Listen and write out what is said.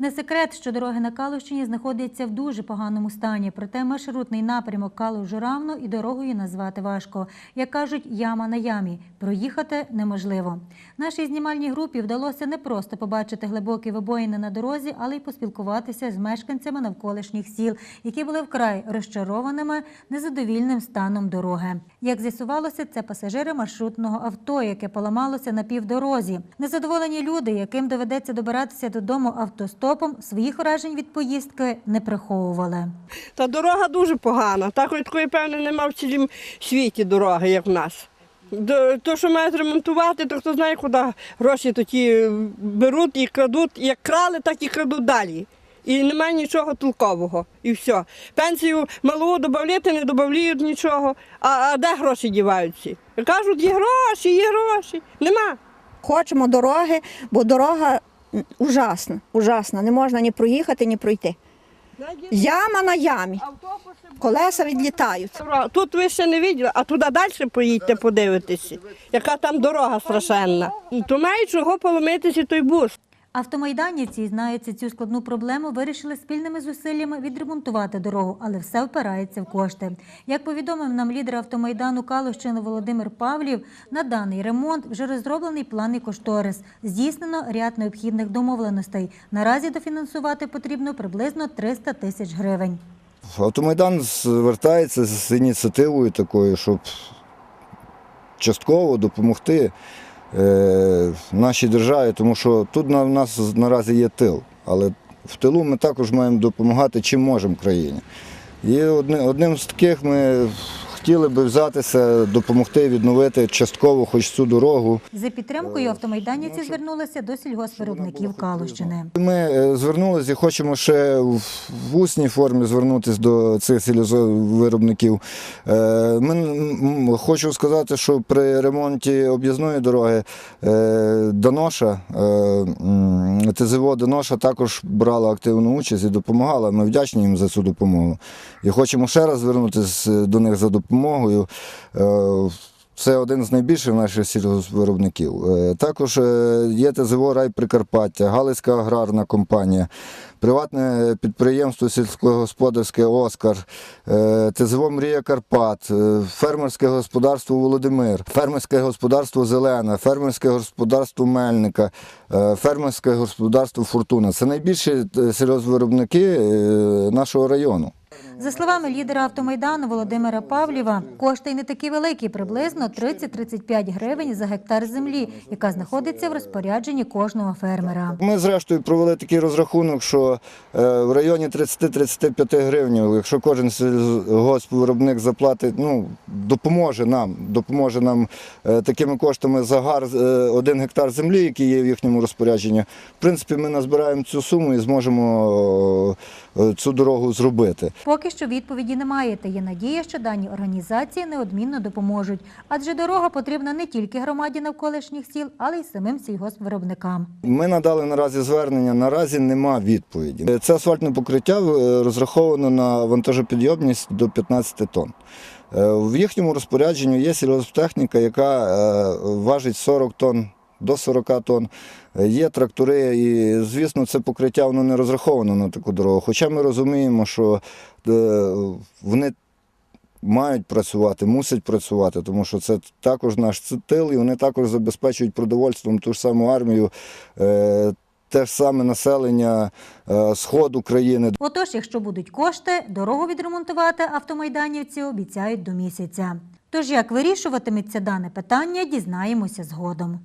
Не секрет, що дороги на Калущині знаходяться в дуже поганому стані. Проте маршрутний напрямок Калуш-Журавно і дорогою назвати важко. Як кажуть, яма на ямі. Проїхати неможливо. Нашій знімальній групі вдалося не просто побачити глибокі вибоїни на дорозі, але й поспілкуватися з мешканцями навколишніх сіл, які були вкрай розчарованими незадовільним станом дороги. Як з'ясувалося, це пасажири маршрутного авто, яке поламалося на півдорозі. Незадоволені люди, яким доведеться добиратися додому автостопом, своїх вражень від поїздки не приховували. Та дорога дуже погана. Такої такої, певне, нема в цілім світі дороги, як в нас. То, що мають ремонтувати, то хто знає, куди гроші тоді беруть і крадуть. Як крали, так і крадуть далі. І немає нічого толкового. І все. Пенсію малу додавати, не додають нічого. А, а де гроші діваються? Кажуть, є гроші, є гроші. Нема. Хочемо дороги, бо дорога м, ужасна, ужасна. Не можна ні проїхати, ні пройти. Яма на ямі. Колеса відлітають. Тут ви ще не бачили, а туди далі поїдьте, подивитися, яка там дорога страшенна. То мають чого поломитися той бус. Автомайданівці знаються цю складну проблему, вирішили спільними зусиллями відремонтувати дорогу, але все впирається в кошти. Як повідомив нам лідер автомайдану Калущини Володимир Павлів, на даний ремонт вже розроблений план і кошторис. Здійснено ряд необхідних домовленостей. Наразі дофінансувати потрібно приблизно 300 тисяч гривень. Автомайдан звертається з ініціативою такою, щоб частково допомогти нашій державі, тому що тут на нас наразі є тил, але в тилу ми також маємо допомагати чим можемо країні. І одни- одним з таких ми хотіли би взятися, допомогти відновити частково хоч цю дорогу. За підтримкою автомайданівці звернулися до сільгоспвиробників Калущини. Ми е, звернулися і хочемо ще в усній формі звернутися до цих сільгоспвиробників. Е, Ми хочу сказати, що при ремонті об'їзної дороги е, Доноша, е, Доноша також брала активну участь і допомагала. Ми вдячні їм за цю допомогу. І хочемо ще раз звернутися до них за допомогою. Це один з найбільших наших сільгоспвиробників. Е, Також е, є ТЗВО Рай Прикарпаття, Галицька аграрна компанія, приватне підприємство сільськогосподарське Оскар, е, ТЗВО Мрія Карпат, фермерське господарство Володимир, фермерське господарство Зелена, фермерське господарство Мельника, фермерське господарство Фортуна. Це найбільші сільгоспвиробники нашого району. За словами лідера автомайдану Володимира Павлєва, кошти й не такі великі, приблизно 30-35 гривень за гектар землі, яка знаходиться в розпорядженні кожного фермера. Ми зрештою провели такий розрахунок, що е, в районі 30-35 гривень, якщо кожен сільгоспвиробник заплатить, ну допоможе нам, допоможе нам е, такими коштами за гар е, один гектар землі, який є в їхньому розпорядженні. В принципі, ми назбираємо цю суму і зможемо цю дорогу зробити. Поки що відповіді немає, та є надія, що дані організації неодмінно допоможуть. Адже дорога потрібна не тільки громаді навколишніх сіл, але й самим сільгоспвиробникам. Ми надали наразі звернення, наразі нема відповіді. Це асфальтне покриття е, розраховано на вантажопідйомність до 15 тонн. Е, В їхньому розпорядженні є сільгосптехніка, яка е, важить 40 тонн. До 40 тонн. Е, Є трактори, і, звісно, це покриття воно не розраховано на таку дорогу. Хоча ми розуміємо, що е, вони мають працювати, мусять працювати, тому що це також наш тил, і вони також забезпечують продовольством ту ж саму армію, е, те ж саме населення сходу країни. Отож, якщо будуть кошти, дорогу відремонтувати автомайданівці обіцяють до місяця. Тож як вирішуватиметься дане питання, дізнаємося згодом.